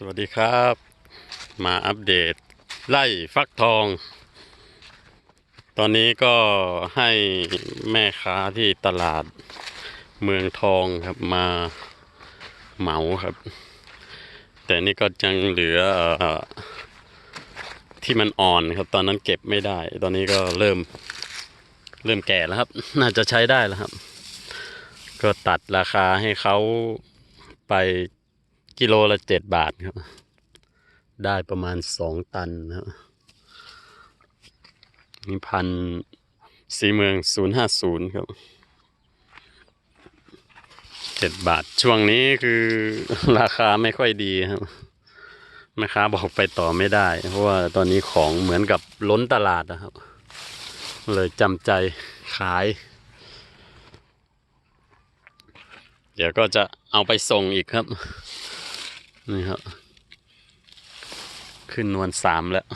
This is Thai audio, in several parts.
สวัสดีครับ มาอัปเดตไล่ฟักทอง ตอนนี้ก็ให้แม่ค้าที่ตลาดเมืองทองครับมาเหมาครับ แต่นี่ก็ยังเหลืออที่มันอ่อนครับ ตอนนั้นเก็บไม่ได้ ตอนนี้ก็เริ่มเริ่มแก่แล้วครับ น่าจะใช้ได้แล้วครับ ก็ตัดราคาให้เขาไป กิโลละเจ็ดบาทครับ ได้ประมาณสองตันนะครับนี่พันสีเมืองศูนย์ห้าศูนย์ครับเจ็ดบาท ช่วงนี้คือราคาไม่ค่อยดีครับแม่ค้าบอกไปต่อไม่ได้ เพราะว่าตอนนี้ของเหมือนกับล้นตลาดนะครับ เลยจำใจขาย เดี๋ยวก็จะเอาไปส่งอีกครับ นี่ครับ ขึ้นนวลสามแล้ว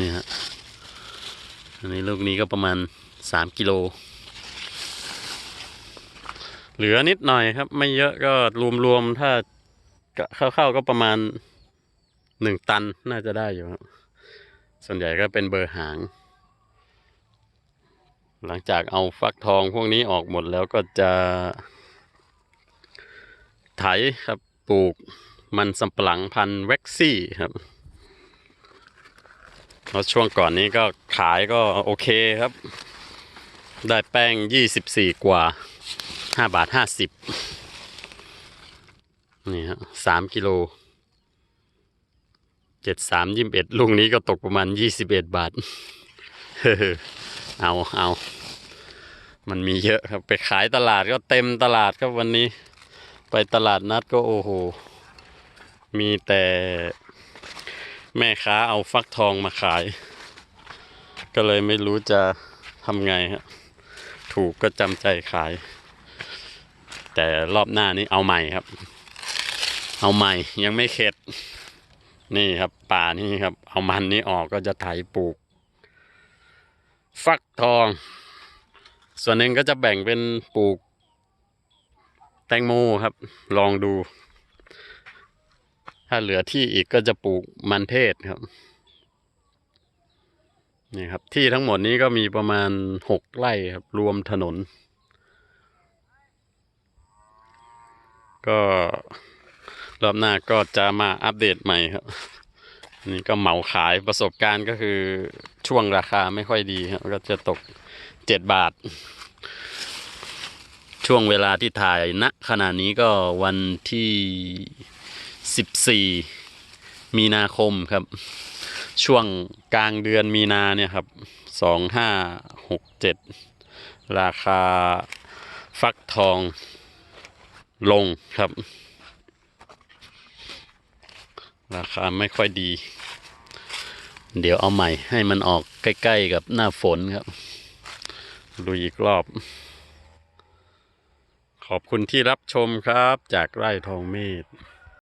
นี่ฮะ อันนี้ลูกนี้ก็ประมาณสามกิโล เหลือนิดหน่อยครับ ไม่เยอะก็รวมๆ ถ้าเข้าๆก็ประมาณหนึ่งตันน่าจะได้อยู่ครับ ส่วนใหญ่ก็เป็นเบอร์หาง หลังจากเอาฟักทองพวกนี้ออกหมดแล้วก็จะ ไถครับปลูกมันสำปะหลังพันธุ์เว็กซี่ครับแล้วช่วงก่อนนี้ก็ขายก็โอเคครับ ได้แป้ง 24 กว่า 5 บาท 50 นี่ฮะ3กิโล 7 3 21ลุงนี้ก็ตกประมาณ 21 บาท เอาเอามันมีเยอะครับไปขายตลาดก็เต็มตลาดครับวันนี้ ไปตลาดนัดก็โอ้โห มีแต่แม่ค้าเอาฟักทองมาขาย ก็เลยไม่รู้จะทำไงฮะถูกก็จำใจขาย แต่รอบหน้านี้เอาใหม่ครับ เอาใหม่ยังไม่เข็ด นี่ครับป่านี่ครับ เอามันนี้ออกก็จะไถปลูก ฟักทอง ส่วนหนึ่งก็จะแบ่งเป็นปลูก แตงโมครับ ลองดู ถ้าเหลือที่อีกก็จะปลูกมันเทศครับนี่ครับ ที่ทั้งหมดนี้ก็มีประมาณหกไร่ครับ รวมถนน ก็รอบหน้าก็จะมาอัปเดตใหม่ครับ นี่ก็เหมาขายประสบการณ์ก็คือช่วงราคาไม่ค่อยดีครับก็จะตกเจ็ดบาท ช่วงเวลาที่ถ่ายณขณะนี้ก็วันที่14มีนาคมครับ ช่วงกลางเดือนมีนาเนี่ยครับ2567ราคาฟักทองลงครับ ราคาไม่ค่อยดี เดี๋ยวเอาใหม่ให้มันออกใกล้ ๆ กับหน้าฝนครับดูอีกรอบ ขอบคุณที่รับชมครับจากไร่ทองเมธ